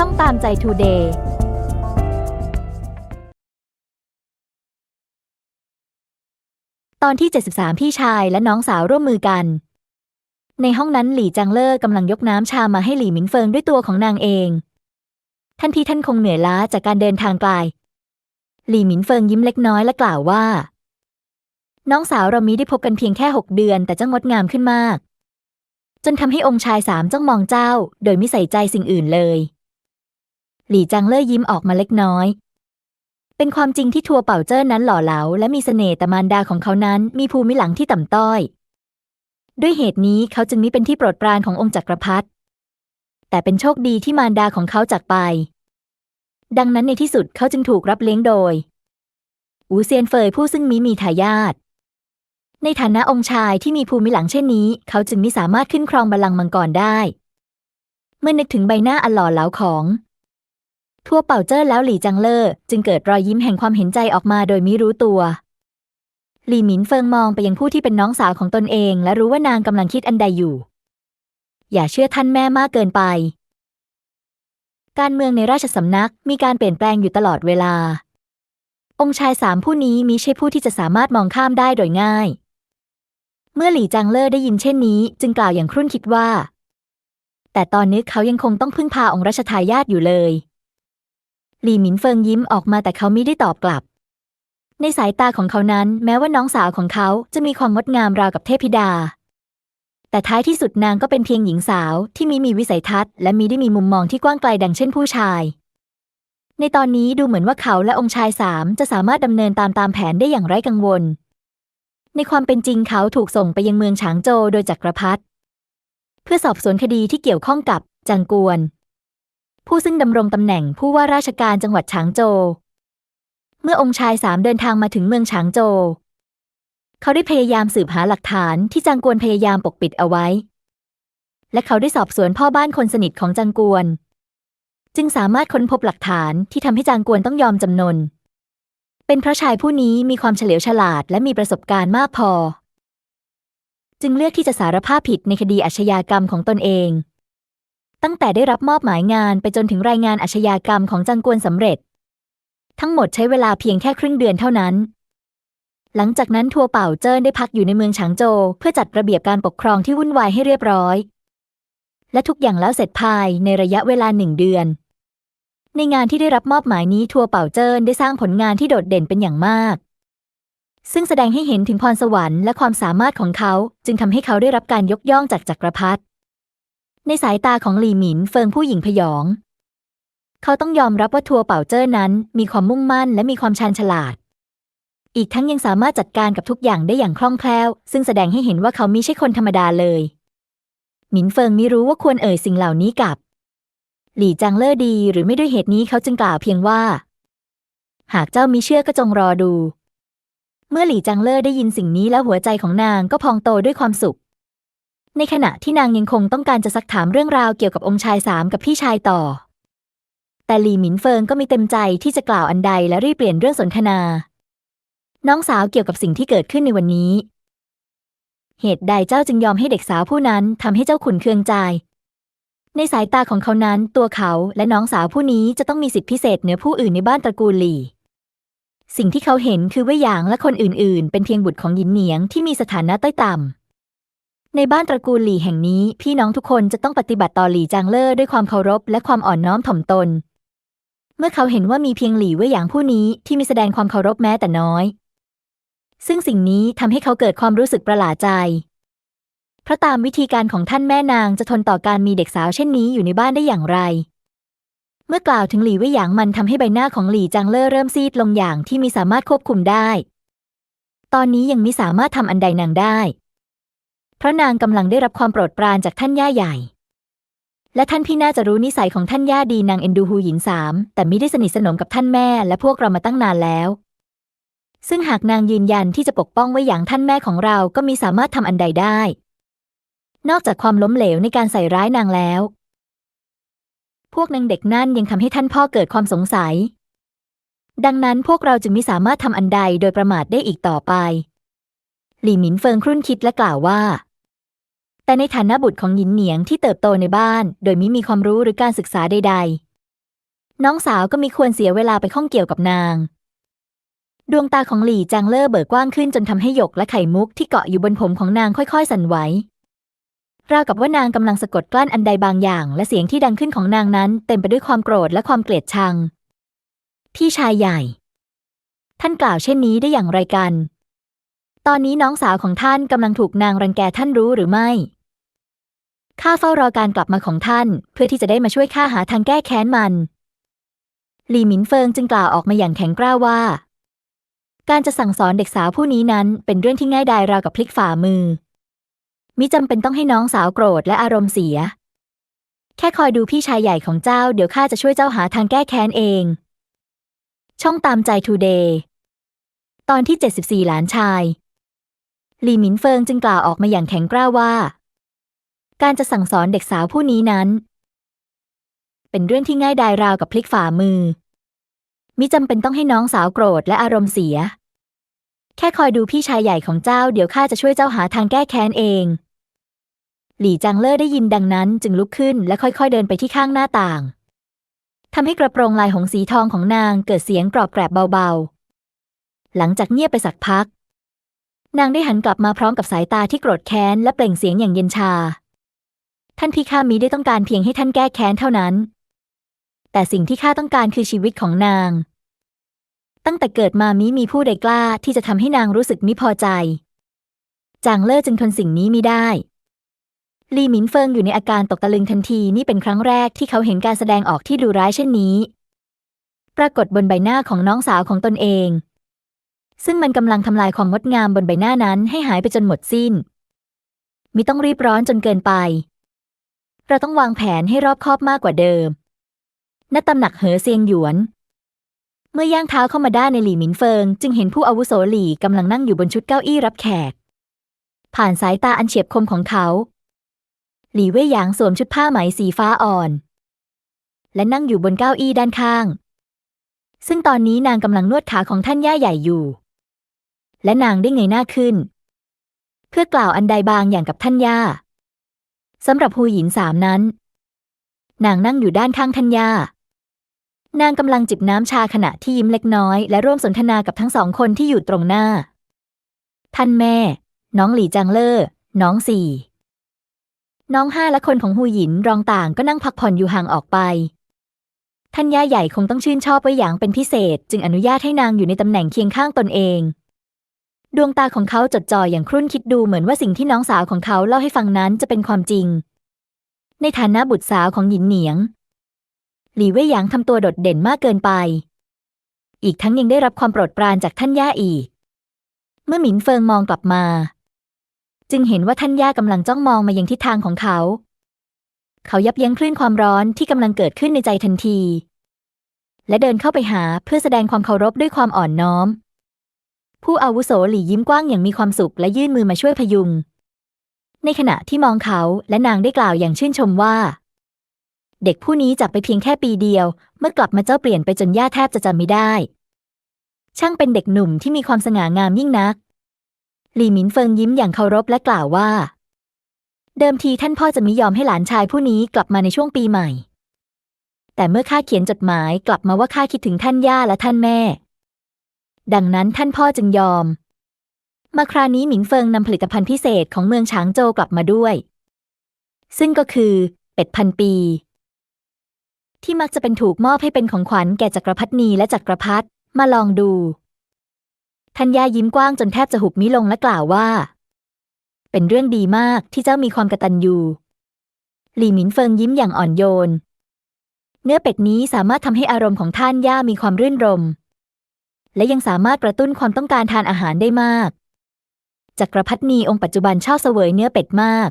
ช่องตามใจทูเดย์ตอนที่ 73 พี่ชายและน้องสาวร่วมมือกัน ในห้องนั้นหลี่จังเลอร์กำลังยกน้ำชามาให้หลี่หมินเฟิงด้วยตัวของนางเอง ท่านพี่ท่านคงเหนื่อยล้าจากการเดินทางไกลหลี่หมินเฟิงยิ้มเล็กน้อยและกล่าวว่า น้องสาวเรามีได้พบกันเพียงแค่หกเดือนแต่เจ้างดงามขึ้นมาก จนทำให้องค์ชายสามจ้องมองเจ้า โดยไม่ใส่ใจสิ่งอื่นเลย หลี่จังเล่ยยิ้มออกมาเล็กน้อย เป็นความจริงที่ทัวเป่าเจิ้นนั้นหล่อเหลาและมีเสน่ห์แต่มารดาของเขานั้นมีภูมิหลังที่ต่ำต้อย ด้วยเหตุนี้เขาจึงมิเป็นที่โปรดปรานขององค์จักรพรรดิแต่เป็นโชคดีที่มารดาของเขาจากไป ดังนั้นในที่สุดเขาจึงถูกรับเลี้ยงโดย อูเซียนเฟยผู้ซึ่งมิมีทายาทในฐานะองค์ชายที่มีภูมิหลังเช่นนี้ เขาจึงไม่สามารถขึ้นครองบัลลังก์มังกรได้ เมื่อนึกถึงใบหน้าอันหล่อเหลาของ ทั่วเป่าเจิ้นแล้วหลี่จังเลอจึงเกิดรอยยิ้มแห่งความเห็นใจออกมาโดยไม่รู้ตัว หลี่หมินเฟิงมองไปยังผู้ที่เป็นน้องสาวของตนเอง และรู้ว่านางกำลังคิดอันใดอยู่ อย่าเชื่อท่านแม่มากเกินไป การเมืองในราชสำนักมีการเปลี่ยนแปลงอยู่ตลอดเวลา องค์ชายสามผู้นี้มิใช่ผู้ที่จะสามารถมองข้ามได้โดยง่าย เมื่อหลี่จังเลอได้ยินเช่นนี้ จึงกล่าวอย่างครุ่นคิดว่าแต่ตอนนี้เขายังคงต้องพึ่งพาองค์รัชทายาทอยู่เลย หลี่หมินเฟิงยิ้มออกมาแต่เขาไม่ได้ตอบกลับ ในสายตาของเขานั้น แม้ว่าน้องสาวของเขาจะมีความงดงามราวกับเทพธิดา แต่ท้ายที่สุดนางก็เป็นเพียงหญิงสาวที่มีมีวิสัยทัศน์และมีได้มีมุมมองที่กว้างไกลดังเช่นผู้ชาย ในตอนนี้ดูเหมือนว่าเขาและองค์ชายสามจะสามารถดำเนินตามตามแผนได้อย่างไร้กังวล ในความเป็นจริงเขาถูกส่งไปยังเมืองฉางโจวโดยจักรพรรดิเพื่อสอบสวนคดีที่เกี่ยวข้องกับจางกวน ผู้ซึ่งดำรงตำแหน่งผู้ว่าราชการจังหวัดฉางโจว เมื่อองค์ชายสามเดินทางมาถึงเมืองฉางโจว เขาได้พยายามสืบหาหลักฐานที่จางกวนพยายามปกปิดเอาไว้ และเขาได้สอบสวนพ่อบ้านคนสนิทของจางกวน จึงสามารถค้นพบหลักฐานที่ทำให้จางกวนต้องยอมจำนน เป็นเพราะชายผู้นี้มีความเฉลียวฉลาดและมีประสบการณ์มากพอ จึงเลือกที่จะสารภาพผิดในคดีอาชญากรรมของตนเอง ตั้งแต่ได้รับมอบหมายงานไปจนถึงรายงานอาชญากรรมของจางกวนสำเร็จ ทั้งหมดใช้เวลาเพียงแค่ครึ่งเดือนเท่านั้น หลังจากนั้นทัวเป่าเจิ้นได้พักอยู่ในเมืองฉางโจวเพื่อจัดระเบียบการปกครองที่วุ่นวายให้เรียบร้อย และทุกอย่างแล้วเสร็จภายในระยะเวลาหนึ่งเดือน ในงานที่ได้รับมอบหมายนี้ทัวเป่าเจิ้นได้สร้างผลงานที่โดดเด่นเป็นอย่างมากซึ่งแสดงให้เห็นถึงพรสวรรค์และความสามารถของเขา จึงทำให้เขาได้รับการยกย่องจากจักรพรรดิ ในสายตาของหลี่หมินเฟิงผู้หญิงพยอง เขาต้องยอมรับว่าทัวเป่าเจิ้นนั้น มีความมุ่งมั่นและมีความชาญฉลาด อีกทั้งยังสามารถจัดการกับทุกอย่างได้อย่างคล่องแคล่ว ซึ่งแสดงให้เห็นว่าเขาไม่ใช่คนธรรมดาเลย หมินเฟิงไม่รู้ว่าควรเอ่ยสิ่งเหล่านี้กับ หลี่จังเล่อดีหรือไม่ด้วยเหตุนี้เขาจึงกล่าวเพียงว่า หากเจ้ามิเชื่อก็จงรอดู เมื่อหลี่จังเล่อได้ยินสิ่งนี้แล้วหัวใจของนางก็พองโตด้วยความสุข ในขณะที่นางยังคงต้องการจะซักถามเรื่องราวเกี่ยวกับองค์ชายสามกับพี่ชายต่อ แต่หลี่หมินเฟิงก็ม่เต็มใจที่จะกล่าวอันใดและรีบเปลี่ยนเรื่องสนทนา น้องสาวเกี่ยวกับสิ่งที่เกิดขึ้นในวันนี้ เหตุใดเจ้าจึงยอมให้เด็กสาวผู้นั้นทำให้เจ้าขุนเคืองใจ ในสายตาของเขานั้น ตัวเขาและน้องสาวผู้นี้จะต้องมีสิทธิพิเศษเหนือผู้อื่นในบ้านตระกูลหลี่สิ่งที่เขาเห็นคือว่าหยางและคนอื่น ๆ เป็นเพียงบุตรของหยินเหนียงที่มีสถานะต้อยต่ำ ในบ้านตระกูลหลี่แห่งนี้ พี่น้องทุกคนจะต้องปฏิบัติต่อหลี่จางเล่อด้วยความเคารพและความอ่อนน้อมถ่อมตน เมื่อเขาเห็นว่ามีเพียงหลี่เว่ยหยางผู้นี้ที่มีแสดงความเคารพแม้แต่น้อย ซึ่งสิ่งนี้ทำให้เขาเกิดความรู้สึกประหลาดใจ เพราะตามวิธีการของท่านแม่นางจะทนต่อการมีเด็กสาวเช่นนี้อยู่ในบ้านได้อย่างไร เมื่อกล่าวถึงหลี่เว่ยหยางมันทำให้ใบหน้าของหลี่จางเล่อเริ่มซีดลงอย่างที่มีสามารถควบคุมได้ ตอนนี้ยังไม่สามารถทำอันใดนางได้ เพราะนางกำลังได้รับความโปรดปรานจากท่านย่าใหญ่ และท่านพี่น่าจะรู้นิสัยของท่านย่าดีนางเอ็นดูฮูหยินสามแต่ไม่ได้สนิทสนมกับท่านแม่และพวกเรามาตั้งนานแล้ว ซึ่งหากนางยืนยันที่จะปกป้องไว้อย่างท่านแม่ของเราก็มีสามารถทำอันใดได้ นอกจากความล้มเหลวในการใส่ร้ายนางแล้ว พวกนางเด็กนั่นยังทำให้ท่านพ่อเกิดความสงสัย ดังนั้นพวกเราจึงไม่สามารถทำอันใดโดยประมาทได้อีกต่อไปหลี่หมินเฟิงครุ่นคิดและกล่าวว่า แต่ในฐานะบุตรของหยินเหนียงที่เติบโตในบ้าน โดยไม่มีความรู้หรือการศึกษาใด ๆ น้องสาวก็มีควรเสียเวลาไปข้องเกี่ยวกับนาง ดวงตาของหลี่จางเล่อเบิกกว้างขึ้นจนทำให้หยกและไข่มุกที่เกาะอยู่บนผมของนางค่อยๆ สั่นไหวราวกับว่านางกำลังสะกดกลั้นอันใดบางอย่าง และเสียงที่ดังขึ้นของนางนั้น เต็มไปด้วยความโกรธและความเกลียดชัง พี่ชายใหญ่ ท่านกล่าวเช่นนี้ได้อย่างไรกัน ตอนนี้น้องสาวของท่านกำลังถูกนางรังแกท่านรู้หรือไม่ ข้าเฝ้ารอการกลับมาของท่าน เพื่อที่จะได้มาช่วยข้าหาทางแก้แค้นมันหลี่หมินเฟิงจึงกล่าวออกมาอย่างแข็งกร้าวว่า การจะสั่งสอนเด็กสาวผู้นี้นั้นเป็นเรื่องที่ง่ายดายราวกับพลิกฝ่ามือ มิจำเป็นต้องให้น้องสาวโกรธและอารมณ์เสีย แค่คอยดูพี่ชายใหญ่ของเจ้าเดี๋ยวข้าจะช่วยเจ้าหาทางแก้แค้นเอง ช่องตามใจทูเดย์ตอนที่ 74 หลานชายหลี่หมินเฟิงจึงกล่าวออกมาอย่างแข็งกร้าวว่า การจะสั่งสอนเด็กสาวผู้นี้นั้น เป็นเรื่องที่ง่ายดายราวกับพลิกฝ่ามือ มิจำเป็นต้องให้น้องสาวโกรธและอารมณ์เสีย แค่คอยดูพี่ชายใหญ่ของเจ้าเดี๋ยวข้าจะช่วยเจ้าหาทางแก้แค้นเอง หลี่จังเล่อได้ยินดังนั้นจึงลุกขึ้นและค่อยๆเดินไปที่ข้างหน้าต่างทำให้กระโปรงลายหงสีทองของนางเกิดเสียงกรอบแกรบเบาๆ หลังจากเงียบไปสักพัก นางได้หันกลับมาพร้อมกับสายตาที่โกรธแค้นและเปล่งเสียงอย่างเย็นชา ท่านพี่ข้ามิได้ต้องการเพียงให้ท่านแก้แค้นเท่านั้น แต่สิ่งที่ข้าต้องการคือชีวิตของนาง ตั้งแต่เกิดมามิมีผู้ใดกล้าที่จะทำให้นางรู้สึกมิพอใจ จางเล่อจึงทนสิ่งนี้มิได้ลีหมินเฟิงอยู่ในอาการตกตะลึงทันทีนี่เป็นครั้งแรกที่เขาเห็นการแสดงออกที่ดูร้ายเช่นนี้ ปรากฏบนใบหน้าของน้องสาวของตนเอง ซึ่งมันกำลังทำลายความงดงามบนใบหน้านั้นให้หายไปจนหมดสิ้นมิต้องรีบร้อนจนเกินไป เราต้องวางแผนให้รอบคอบมากกว่าเดิม ณ ตำหนักเหอเซียงหยวน เมื่อย่างเท้าเข้ามาด้านในหลี่หมินเฟิง จึงเห็นผู้อาวุโสหลี่กำลังนั่งอยู่บนชุดเก้าอี้รับแขก ผ่านสายตาอันเฉียบคมของเขา หลี่เว่ยหยางสวมชุดผ้าไหมสีฟ้าอ่อน และนั่งอยู่บนเก้าอี้ด้านข้าง ซึ่งตอนนี้นางกำลังนวดขาของท่านย่าใหญ่อยู่ และนางได้เงยหน้าขึ้น เพื่อกล่าวอันใดบางอย่างกับท่านย่า สำหรับฮูหยินสามนั้น นางนั่งอยู่ด้านข้างท่านย่านางกำลังจิบน้ำชาขณะที่ยิ้มเล็กน้อย และร่วมสนทนากับทั้งสองคนที่อยู่ตรงหน้า ท่านแม่ น้องหลี่จางเล่อน้องสี่น้องห้าและคนของฮูหยินรองต่างก็นั่งพักผ่อนอยู่ห่างออกไปท่านย่าใหญ่คงต้องชื่นชอบไว้อย่างเป็นพิเศษ จึงอนุญาตให้นางอยู่ในตำแหน่งเคียงข้างตนเอง ดวงตาของเขาจดจ่ออย่างครุ่นคิดดูเหมือนว่าสิ่งที่น้องสาวของเขาเล่าให้ฟังนั้นจะเป็นความจริง ในฐานะบุตรสาวของหยินเหนียง หลี่เว่ยหยางทำตัวโดดเด่นมากเกินไป อีกทั้งยังได้รับความโปรดปรานจากท่านย่าอีก เมื่อหมินเฟิงมองกลับมา จึงเห็นว่าท่านย่ากำลังจ้องมองมายังทิศทางของเขา เขายับยั้งคลื่นความร้อนที่กำลังเกิดขึ้นในใจทันที และเดินเข้าไปหาเพื่อแสดงความเคารพด้วยความอ่อนน้อม ผู้อาวุโสหลี่ยิ้มกว้างอย่างมีความสุขและยื่นมือมาช่วยพยุง ในขณะที่มองเขาและนางได้กล่าวอย่างชื่นชมว่า เด็กผู้นี้จากไปเพียงแค่ปีเดียว เมื่อกลับมาเจ้าเปลี่ยนไปจนย่าแทบจะจำไม่ได้ ช่างเป็นเด็กหนุ่มที่มีความสง่างามยิ่งนัก หลี่หมินเฟิงยิ้มอย่างเคารพและกล่าวว่า เดิมทีท่านพ่อจะมิยอมให้หลานชายผู้นี้กลับมาในช่วงปีใหม่ แต่เมื่อข้าเขียนจดหมายกลับมาว่าข้าคิดถึงท่านย่าและท่านแม่ ดังนั้นท่านพ่อจึงยอม มาคราวนี้หมิงเฟิงนำผลิตภัณฑ์พิเศษของเมืองฉางโจวกลับมาด้วย ซึ่งก็คือ เป็ดพันปี ที่มักจะเป็นถูกมอบให้เป็นของขวัญแก่จักรพรรดินีและจักรพรรดิมาลองดูทัญญายิ้มกว้างจนแทบจะหุบมิลงและกล่าวว่า เป็นเรื่องดีมากที่เจ้ามีความกระตัญญูหลี่หมินเฟิงยิ้มอย่างอ่อนโยน เนื้อเป็ดนี้สามารถทำให้อารมณ์ของท่านย่ามีความรื่นรม และยังสามารถกระตุ้นความต้องการทานอาหารได้มากจักรพรรดินีองค์ปัจจุบันชอบเสวยเนื้อเป็ดมาก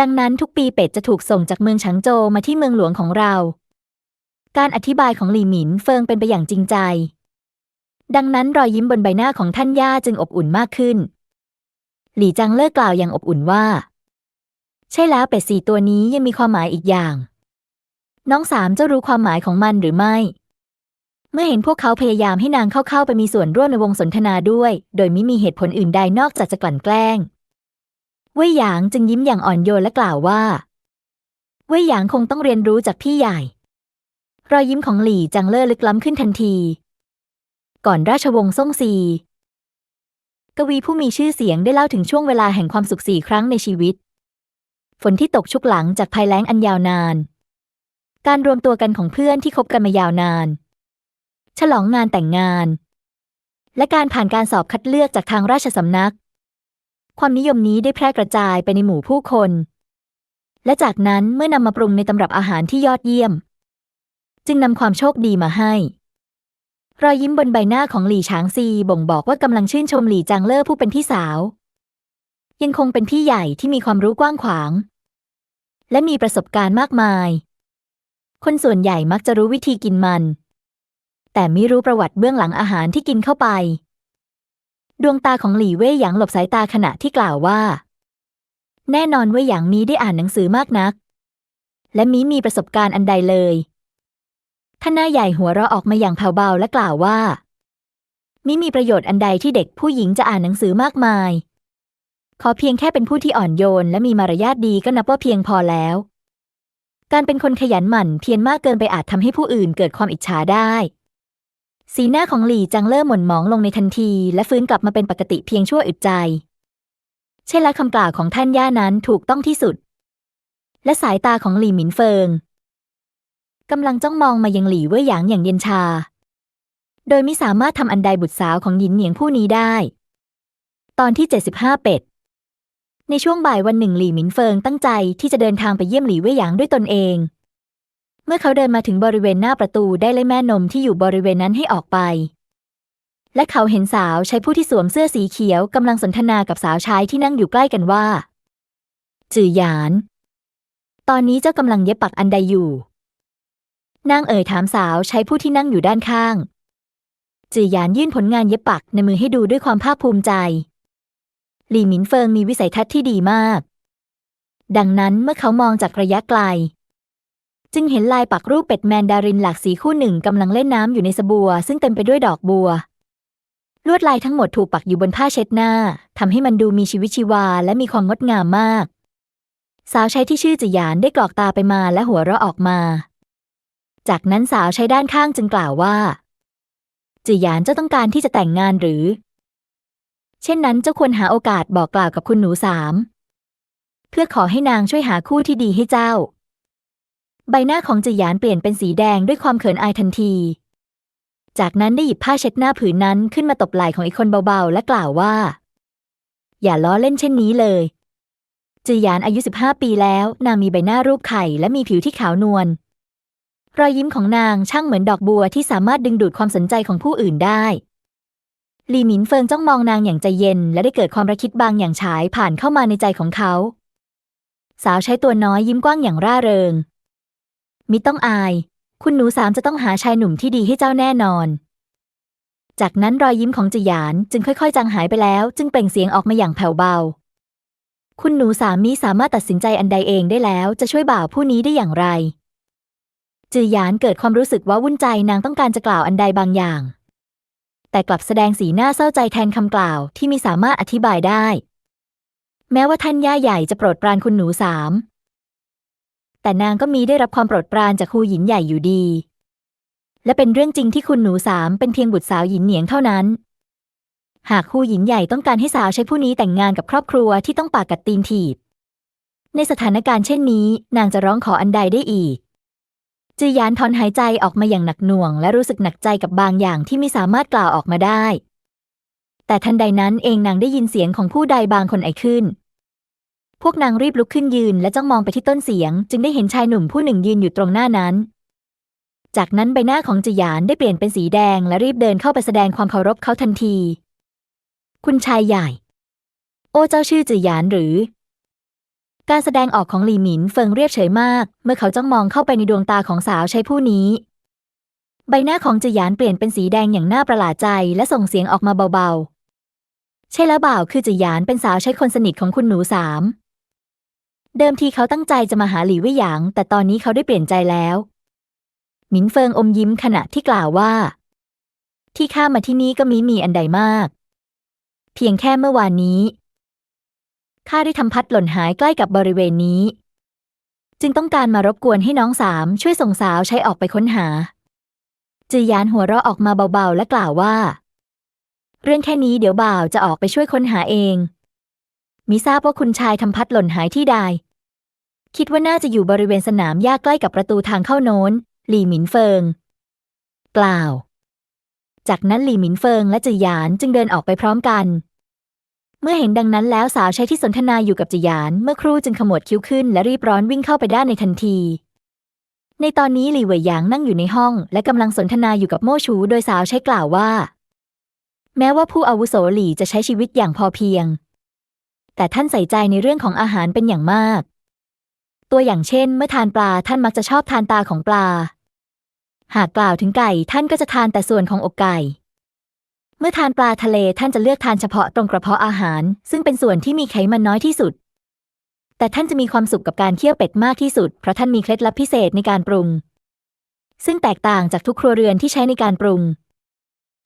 ดังนั้นทุกปีเป็ดจะถูกส่งจากเมืองฉางโจมาที่เมืองหลวงของเรา การอธิบายของหลี่หมินเฟิงเป็นไปอย่างจริงใจ ดังนั้นรอยยิ้มบนใบหน้าของท่านย่าจึงอบอุ่นมากขึ้น หลี่จังเลิกกล่าวอย่างอบอุ่นว่า ใช่แล้วเป็ดสี่ตัวนี้ยังมีความหมายอีกอย่าง น้องสามเจ้ารู้ความหมายของมันหรือไม่ เมื่อเห็นพวกเขาพยายามให้นางเข้าๆไปมีส่วนร่วมในวงสนทนาด้วย โดยไม่มีเหตุผลอื่นใดนอกจากจะกลั่นแกล้ง เว่ยหยางจึงยิ้มอย่างอ่อนโยนและกล่าวว่า เว่ยหยางคงต้องเรียนรู้จากพี่ใหญ่ รอยยิ้มของหลี่จังเลอร์ลึกล้ำขึ้นทันที ก่อนราชวงศ์ซ่งซี กวีผู้มีชื่อเสียงได้เล่าถึงช่วงเวลาแห่งความสุขสี่ครั้งในชีวิต ฝนที่ตกชุกหลังจากภัยแล้งอันยาวนาน การรวมตัวกันของเพื่อนที่คบกันมายาวนาน ฉลองงานแต่งงาน และการผ่านการสอบคัดเลือกจากทางราชสำนัก ความนิยมนี้ได้แพร่กระจายไปในหมู่ผู้คน และจากนั้นเมื่อนำมาปรุงในตำรับอาหารที่ยอดเยี่ยม จึงนำความโชคดีมาให้ รอยยิ้มบนใบหน้าของหลี่ฉางซีบ่งบอกว่ากำลังชื่นชมหลี่จางเล่อผู้เป็นพี่สาว ยังคงเป็นพี่ใหญ่ที่มีความรู้กว้างขวาง และมีประสบการณ์มากมาย คนส่วนใหญ่มักจะรู้วิธีกินมัน แต่ไม่รู้ประวัติเบื้องหลังอาหารที่กินเข้าไป ดวงตาของหลี่เว่ยหยางหลบสายตาขณะที่กล่าวว่า แน่นอนเว่ยหยางมีได้อ่านหนังสือมากนัก และมีมีประสบการณ์อันใดเลยท่านหน้าใหญ่หัวเราะออกมาอย่างแผ่วเบาและกล่าวว่า มิมีประโยชน์อันใดที่เด็กผู้หญิงจะอ่านหนังสือมากมาย ขอเพียงแค่เป็นผู้ที่อ่อนโยนและมีมารยาทดีก็นับว่าเพียงพอแล้ว การเป็นคนขยันหมั่นเพียรมากเกินไปอาจทำให้ผู้อื่นเกิดความอิจฉาได้ สีหน้าของหลี่จังเล่อหม่นหมองลงในทันที และฟื้นกลับมาเป็นปกติเพียงชั่วอึดใจ ใช่และคำกล่าวของท่านย่านั้นถูกต้องที่สุด และสายตาของหลี่หมินเฟิงกำลังจ้องมองมายังหลี่เว่ยหยางอย่างเย็นชา โดยไม่สามารถทำอันใดบุตรสาวของหยินเหนียงผู้นี้ได้ ตอนที่ 75 เป็ด ในช่วงบ่ายวันหนึ่งหลี่หมินเฟิงตั้งใจที่จะเดินทางไปเยี่ยมหลี่เว่ยหยางด้วยตนเอง มื่อเขาเดินมาถึงบริเวณหน้าประตูได้ไล่แม่นมที่อยู่บริเวณนั้นให้ออกไป และเขาเห็นสาวใช้ผู้ที่สวมเสื้อสีเขียวกำลังสนทนากับสาวใช้ที่นั่งอยู่ใกล้กันว่า จือหยาน ตอนนี้เจ้ากำลังเย็บปักอันใดอยู่ นางเอ่ยถามสาวใช้ผู้ที่นั่งอยู่ด้านข้าง จือหยานยื่นผลงานเย็บปักในมือให้ดูด้วยความภาคภูมิใจหลี่หมินเฟิงมีวิสัยทัศน์ที่ดีมาก ดังนั้นเมื่อเขามองจากระยะไกล จึงเห็นลายปักรูปเป็ดแมนดารินหลากสีคู่หนึ่งกำลังเล่นน้ำอยู่ในสบัว ซึ่งเต็มไปด้วยดอกบัว ลวดลายทั้งหมดถูกปักอยู่บนผ้าเช็ดหน้าทำให้มันดูมีชีวิตชีวาและมีความงดงามมาก สาวใช้ที่ชื่อจือหยานได้กรอกตาไปมาและหัวเราะออกมา จากนั้นสาวใช้ด้านข้างจึงกล่าวว่าจือหยานเจ้าต้องการที่จะแต่งงานหรือ เช่นนั้นเจ้าควรหาโอกาสบอกกล่าวกับคุณหนูสามเพื่อขอให้นางช่วยหาคู่ที่ดีให้เจ้า ใบหน้าของจือหยานเปลี่ยนเป็นสีแดงด้วยความเขินอายทันที จากนั้นได้หยิบผ้าเช็ดหน้าผืนนั้นขึ้นมาตบไหล่ของอีกคนเบาๆ และกล่าวว่า อย่าล้อเล่นเช่นนี้เลย จือหยานอายุ 15 ปีแล้ว นางมีใบหน้ารูปไข่และมีผิวที่ขาวนวล รอยยิ้มของนางช่างเหมือนดอกบัวที่สามารถดึงดูดความสนใจของผู้อื่นได้ลีหมินเฟิงจ้องมองนางอย่างใจเย็น และได้เกิดความระคิดบางอย่างฉายผ่านเข้ามาในใจของเขา สาวใช้ตัวน้อยยิ้มกว้างอย่างร่าเริง มิต้องอาย คุณหนูสามจะต้องหาชายหนุ่มที่ดีให้เจ้าแน่นอน จากนั้นรอยยิ้มของจือหยานจึงค่อยๆ จางหายไปแล้ว จึงเปล่งเสียงออกมาอย่างแผ่วเบา คุณหนูสามีสามารถตัดสินใจอันใดเองได้แล้ว จะช่วยบ่าวผู้นี้ได้อย่างไรจือหยานเกิดความรู้สึกว่าวุ่นใจนางต้องการจะกล่าวอันใดบางอย่าง แต่กลับแสดงสีหน้าเศร้าใจแทนคำกล่าวที่มีสามารถอธิบายได้ แม้ว่าท่านย่าใหญ่จะโปรดปรานคุณหนูสาม แต่นางก็มีได้รับความโปรดปรานจากครูหญินใหญ่อยู่ดี และเป็นเรื่องจริงที่คุณหนูสามเป็นเพียงบุตรสาวหญินเหนียงเท่านั้น หากครูหญินใหญ่ต้องการให้สาวใช้ผู้นี้แต่งงานกับครอบครัวที่ต้องปากกัดตีนถีบ ในสถานการณ์เช่นนี้ นางจะร้องขออันใดได้อีก จือยานถอนหายใจออกมาอย่างหนักหน่วง และรู้สึกหนักใจกับบางอย่างที่ไม่สามารถกล่าวออกมาได้ แต่ทันใดนั้นเองนางได้ยินเสียงของผู้ใดบางคนไอขึ้น พวกนางรีบลุกขึ้นยืนและจ้องมองไปที่ต้นเสียง จึงได้เห็นชายหนุ่มผู้หนึ่งยืนอยู่ตรงหน้านั้น จากนั้นใบหน้าของจือหยานได้เปลี่ยนเป็นสีแดงและรีบเดินเข้าไปแสดงความเคารพเขาทันที คุณชายใหญ่ โอ้เจ้าชื่อจือหยานหรือ การแสดงออกของหลี่หมินเฟิงเรียบเฉยมาก เมื่อเขาจ้องมองเข้าไปในดวงตาของสาวใช้ผู้นี้ ใบหน้าของจือหยานเปลี่ยนเป็นสีแดงอย่างน่าประหลาดใจและส่งเสียงออกมาเบาๆ ใช่แล้วบ่าวคือจือหยานเป็นสาวใช้คนสนิทของคุณหนูสาม เดิมทีเขาตั้งใจจะมาหาหลี่ว่หยาง แต่ตอนนี้เขาได้เปลี่ยนใจแล้ว หมินเฟิงอมยิ้มขณะที่กล่าวว่า ที่ข้ามาที่นี่ก็มีมีอันใดมาก เพียงแค่เมื่อวานนี้ข้าได้ทำพัดหล่นหายใกล้กับบริเวณนี้ จึงต้องการมารบกวนให้น้องสามช่วยส่งสาวใช้ออกไปค้นหา จือยานหัวเราะออกมาเบาๆและกล่าวว่า เรื่องแค่นี้เดี๋ยวบ่าวจะออกไปช่วยค้นหาเอง มิทราบว่าคุณชายทำพัดหล่นหายที่ใด คิดว่าน่าจะอยู่บริเวณสนามหญ้าใกล้กับประตูทางเข้าโน้น หลี่หมินเฟิงกล่าวจากนั้นหลี่หมินเฟิงและจือหยานจึงเดินออกไปพร้อมกัน เมื่อเห็นดังนั้นแล้วสาวใช้ที่สนทนาอยู่กับจือหยานเมื่อครู่จึงขมวดคิ้วขึ้นและรีบร้อนวิ่งเข้าไปด้านในทันที ในตอนนี้หลี่เหวยหยางนั่งอยู่ในห้อง และกำลังสนทนาอยู่กับโม่ชูโดยสาวใช้กล่าวว่า แม้ว่าผู้อาวุโสหลี่จะใช้ชีวิตอย่างพอเพียง แต่ท่านใส่ใจในเรื่องของอาหารเป็นอย่างมาก ตัวอย่างเช่น เมื่อทานปลาท่านมักจะชอบทานตาของปลา หากกล่าวถึงไก่ท่านก็จะทานแต่ส่วนของอกไก่ เมื่อทานปลาทะเลท่านจะเลือกทานเฉพาะตรงกระเพาะอาหาร ซึ่งเป็นส่วนที่มีไขมันน้อยที่สุด แต่ท่านจะมีความสุขกับการเคี่ยวเป็ดมากที่สุด เพราะท่านมีเคล็ดลับพิเศษในการปรุง ซึ่งแตกต่างจากทุกครัวเรือนที่ใช้ในการปรุง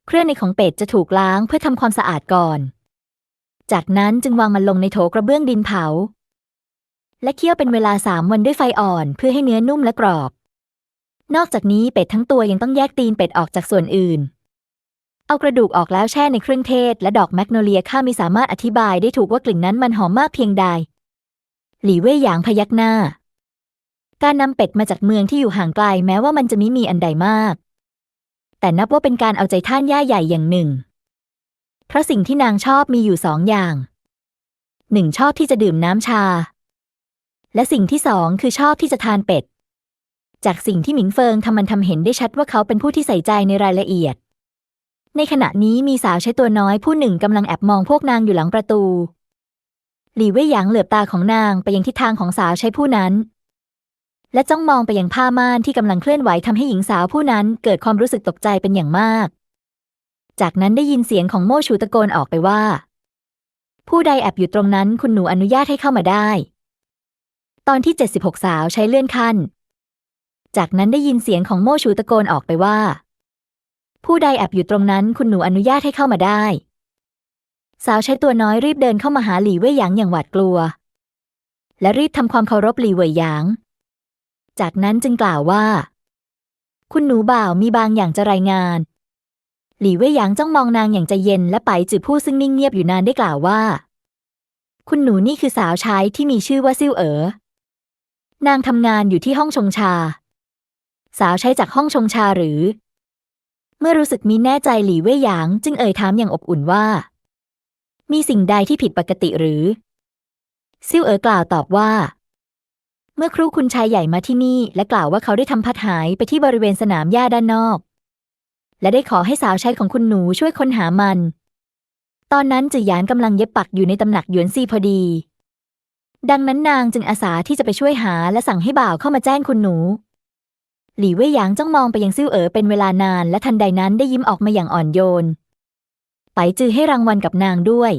เครื่องในของเป็ดจะถูกล้างเพื่อทำความสะอาดก่อน จากนั้นจึงวางมันลงในโถกระเบื้องดินเผา และเคี่ยวเป็นเวลาสามวันด้วยไฟอ่อนเพื่อให้เนื้อนุ่มและกรอบ นอกจากนี้เป็ดทั้งตัวยังต้องแยกตีนเป็ดออกจากส่วนอื่น เอากระดูกออกแล้วแช่ในเครื่องเทศ และดอกแมกโนเลียข้าไม่สามารถอธิบายได้ถูกว่ากลิ่นนั้นมันหอมมากเพียงใด หลี่เว่ยหยางพยักหน้า การนำเป็ดมาจากเมืองที่อยู่ห่างไกลแม้ว่ามันจะไม่มีอันใดมาก แต่นับว่าเป็นการเอาใจท่านย่าใหญ่อย่างหนึ่ง ราะสิ่งที่นางชอบมีอยู่สองอย่างหนึ่งชอบที่จะดื่มน้ำชา และสิ่งที่สองคือชอบที่จะทานเป็ด จากสิ่งที่หมิงเฟิงทำมันทำเห็นได้ชัดว่าเขาเป็นผู้ที่ใส่ใจในรายละเอียด ในขณะนี้มีสาวใช้ตัวน้อยผู้หนึ่งกำลังแอบมองพวกนางอยู่หลังประตู หลี่เว่ยหยางเหลือบตาของนางไปยังทิศทางของสาวใช้ผู้นั้น และจ้องมองไปยังผ้าม่านที่กำลังเคลื่อนไหวทำให้หญิงสาวผู้นั้นเกิดความรู้สึกตกใจเป็นอย่างมาก จากนั้นได้ยินเสียงของโม่ชูตะโกนออกไปว่า ผู้ใดแอบอยู่ตรงนั้นคุณหนูอนุญาตให้เข้ามาได้ ตอนที่ 76 สาวใช้เลื่อนขั้น จากนั้นได้ยินเสียงของโม่ชูตะโกนออกไปว่า ผู้ใดแอบอยู่ตรงนั้นคุณหนูอนุญาตให้เข้ามาได้ สาวใช้ตัวน้อยรีบเดินเข้ามาหาหลี่เว่ยหยางอย่างหวาดกลัว และรีบทำความเคารพหลี่เว่ยหยาง จากนั้นจึงกล่าวว่า คุณหนูบ่าวมีบางอย่างจะรายงาน หลี่เว่ยหยางจ้องมองนางอย่างใจเย็นและไปจือผู้ซึ่งนิ่งเงียบอยู่นานได้กล่าวว่า คุณหนูนี่คือสาวใช้ที่มีชื่อว่าซิ่วเอ๋อนางทำงานอยู่ที่ห้องชงชา สาวใช้จากห้องชงชาหรือ เมื่อรู้สึกมีแน่ใจหลี่เว่ยหยางจึงเอ่ยถามอย่างอบอุ่นว่า มีสิ่งใดที่ผิดปกติหรือ ซิ่วเอ๋อกล่าวตอบว่า เมื่อครูคุณชายใหญ่มาที่นี่และกล่าวว่าเขาได้ทำพัดหายไปที่บริเวณสนามหญ้าด้านนอก และได้ขอให้สาวใช้ของคุณหนูช่วยค้นหามัน ตอนนั้นจือหยานกำลังเย็บปักอยู่ในตำหนักหยวนซีพอดี ดังนั้นนางจึงอาสาที่จะไปช่วยหาและสั่งให้บ่าวเข้ามาแจ้งคุณหนู หลี่เว่ยหยางจ้องมองไปยังซิ่วเอ๋อเป็นเวลานานและทันใดนั้นได้ยิ้มออกมาอย่างอ่อนโยน ไปจือให้รางวัลกับนางด้วย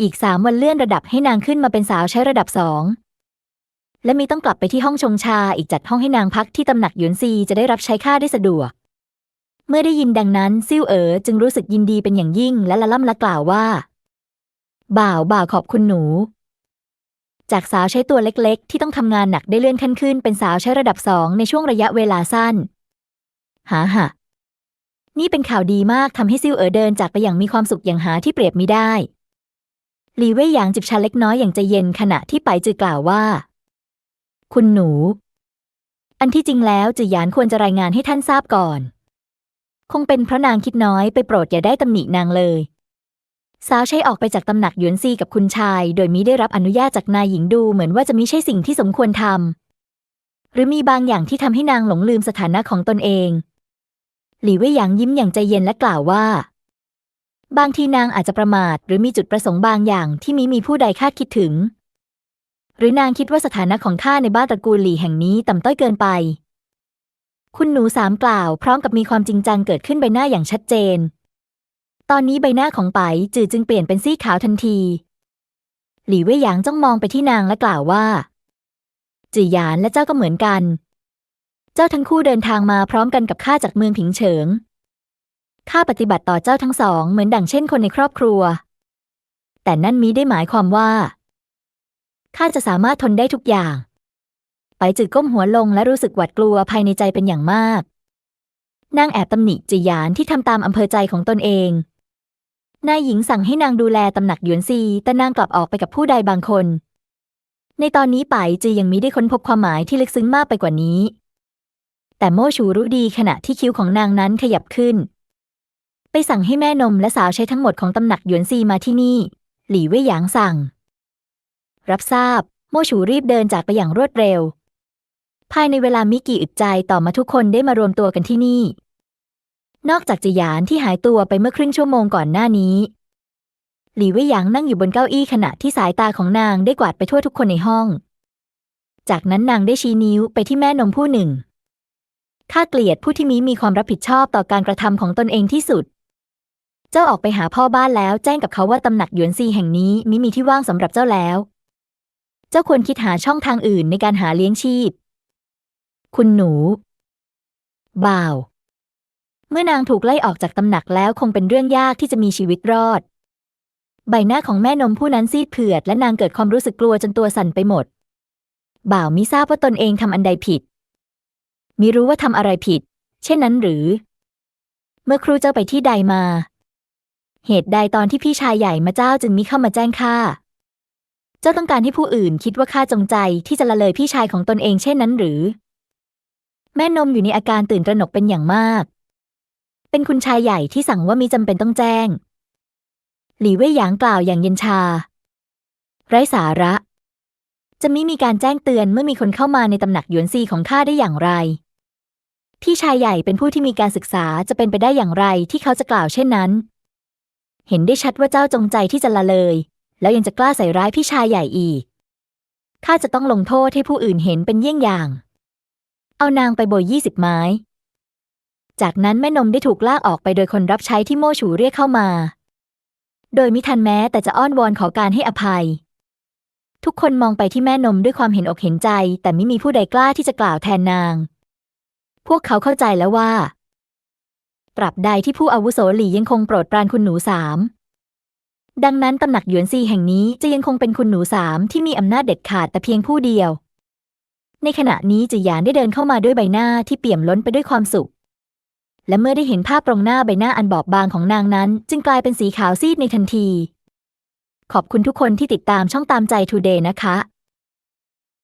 อีกสามวันเลื่อนระดับให้นางขึ้นมาเป็นสาวใช้ระดับสองและมีต้องกลับไปที่ห้องชงชาอีกจัดห้องให้นางพักที่ตำหนักหยวนซีจะได้รับใช้ค่าได้สะดวก เมื่อได้ยินดังนั้นซิ่วเอ๋อจึงรู้สึกยินดีเป็นอย่างยิ่งและละล่ำละกล่าวว่า บ่าวบ่าวขอบคุณหนู จากสาวใช้ตัวเล็กๆ ที่ต้องทำงานหนักได้เลื่อนขั้นขึ้นเป็นสาวใช้ระดับสองในช่วงระยะเวลาสั้นหาหะนี่เป็นข่าวดีมากทำให้ซิ่วเอ๋อเดินจากไปอย่างมีความสุขอย่างหาที่เปรียบมิได้หลีเว่ยหยางจิบชาเล็กน้อยอย่างใจเย็นขณะที่ไปจือกล่าวว่า คุณหนู อันที่จริงแล้วจือหยานควรจะรายงานให้ท่านทราบก่อน คงเป็นเพราะนางคิดน้อยไปโปรดอย่าได้ตำหนินางเลย สาวใช้ออกไปจากตำหนักหยวนซีกับคุณชาย โดยมิได้รับอนุญาตจากนายหญิงดูเหมือนว่าจะมิใช่สิ่งที่สมควรทำหรือมีบางอย่างที่ทำให้นางหลงลืมสถานะของตนเอง หลี่เว่ยหยางยิ้มอย่างใจเย็นและกล่าวว่า บางทีนางอาจจะประมาท หรือมีจุดประสงค์บางอย่างที่มิมีผู้ใดคาดคิดถึง หรือนางคิดว่าสถานะของข้าในบ้านตระกูลหลี่แห่งนี้ต่ำต้อยเกินไป คุณหนูสามกล่าวพร้อมกับมีความจริงจังเกิดขึ้นใบหน้าอย่างชัดเจน ตอนนี้ใบหน้าของไปจือจึงเปลี่ยนเป็นซีขาวทันที หลี่เว่ยหยางจ้องมองไปที่นางและกล่าวว่า จือหยานและเจ้าก็เหมือนกัน เจ้าทั้งคู่เดินทางมาพร้อมกันกับข้าจากเมืองผิงเฉิงข้าปฏิบัติต่อเจ้าทั้งสองเหมือนดั่งเช่นคนในครอบครัว แต่นั่นมิได้หมายความว่าข้าจะสามารถทนได้ทุกอย่าง จือก้มหัวลงและรู้สึกหวาดกลัวภายในใจเป็นอย่างมากนางแอบตำหนิจีหยานที่ทำตามอำเภอใจของตนเอง นายหญิงสั่งให้นางดูแลตำหนักหยวนซี แต่นางกลับออกไปกับผู้ใดบางคน ในตอนนี้ไปจือยังมิได้ค้นพบความหมายที่ลึกซึ้งมากไปกว่านี้ แต่โมชูรู้ดีขณะที่คิ้วของนางนั้นขยับขึ้น ไปสั่งให้แม่นมและสาวใช้ทั้งหมดของตำหนักหยวนซีมาที่นี่ หลี่เว่ยหยางสั่ง รับทราบ โมชูรีบเดินจากไปอย่างรวดเร็ว ภายในเวลามิกี่อึดใจต่อมาทุกคนได้มารวมตัวกันที่นี่ นอกจากจีหยานที่หายตัวไปเมื่อครึ่งชั่วโมงก่อนหน้านี้ หลี่เว่ยหยางนั่งอยู่บนเก้าอี้ขณะที่สายตาของนางได้กวาดไปทั่วทุกคนในห้อง จากนั้นนางได้ชี้นิ้วไปที่แม่นมผู้หนึ่งข้าเกลียดผู้ที่มีมีความรับผิดชอบต่อการกระทำของตนเองที่สุด เจ้าออกไปหาพ่อบ้านแล้วแจ้งกับเขาว่าตำหนักหยวนซีแห่งนี้มิมีที่ว่างสำหรับเจ้าแล้ว เจ้าควรคิดหาช่องทางอื่นในการหาเลี้ยงชีพ คุณหนู บ่าว เมื่อนางถูกไล่ออกจากตำหนักแล้วคงเป็นเรื่องยากที่จะมีชีวิตรอด ใบหน้าของแม่นมผู้นั้นซีดเผือดและนางเกิดความรู้สึกกลัวจนตัวสั่นไปหมด บ่าวมิทราบว่าตนเองทำอันใดผิด มิรู้ว่าทำอะไรผิด เช่นนั้นหรือ เมื่อครูเจ้าไปที่ใดมา เหตุใดตอนที่พี่ชายใหญ่มาเจ้าจึงมิเข้ามาแจ้งข้าเจ้าต้องการให้ผู้อื่นคิดว่าข้าจงใจที่จะละเลยพี่ชายของตนเองเช่นนั้นหรือ แม่นมอยู่ในอาการตื่นตระหนกเป็นอย่างมาก เป็นคุณชายใหญ่ที่สั่งว่ามีจำเป็นต้องแจ้ง หลี่เว่ยหยางกล่าวอย่างเย็นชา ไร้สาระ จะไมิมีการแจ้งเตือนเมื่อมีคนเข้ามาในตำหนักหยวนซีของข้าได้อย่างไร พี่ชายใหญ่เป็นผู้ที่มีการศึกษาจะเป็นไปได้อย่างไรที่เขาจะกล่าวเช่นนั้น เห็นได้ชัดว่าเจ้าจงใจที่จะละเลย แล้วยังจะกล้าใส่ร้ายพี่ชายใหญ่อีกข้าจะต้องลงโทษให้ผู้อื่นเห็นเป็นเยี่ยงอย่าง เอานางไปโบยยี่สิบไม้ จากนั้นแม่นมได้ถูกลากออกไปโดยคนรับใช้ที่โม่ฉูเรียกเข้ามา โดยมิทันแม้แต่จะอ้อนวอนขอการให้อภัย ทุกคนมองไปที่แม่นมด้วยความเห็นอกเห็นใจ แต่ไม่มีผู้ใดกล้าที่จะกล่าวแทนนาง พวกเขาเข้าใจแล้วว่าตราบใดที่ผู้อาวุโสหลี่ยังคงโปรดปรานคุณหนูสามดังนั้นตำหนักหยวนซีแห่งนี้จะยังคงเป็นคุณหนูสามที่มีอำนาจเด็ดขาดแต่เพียงผู้เดียว ในขณะนี้จีหยานได้เดินเข้ามาด้วยใบหน้าที่เปี่ยมล้นไปด้วยความสุข และเมื่อได้เห็นภาพตรงหน้าใบหน้าอันบอบบางของนางนั้น จึงกลายเป็นสีขาวซีดในทันที ขอบคุณทุกคนที่ติดตามช่องตามใจทูเดย์นะคะ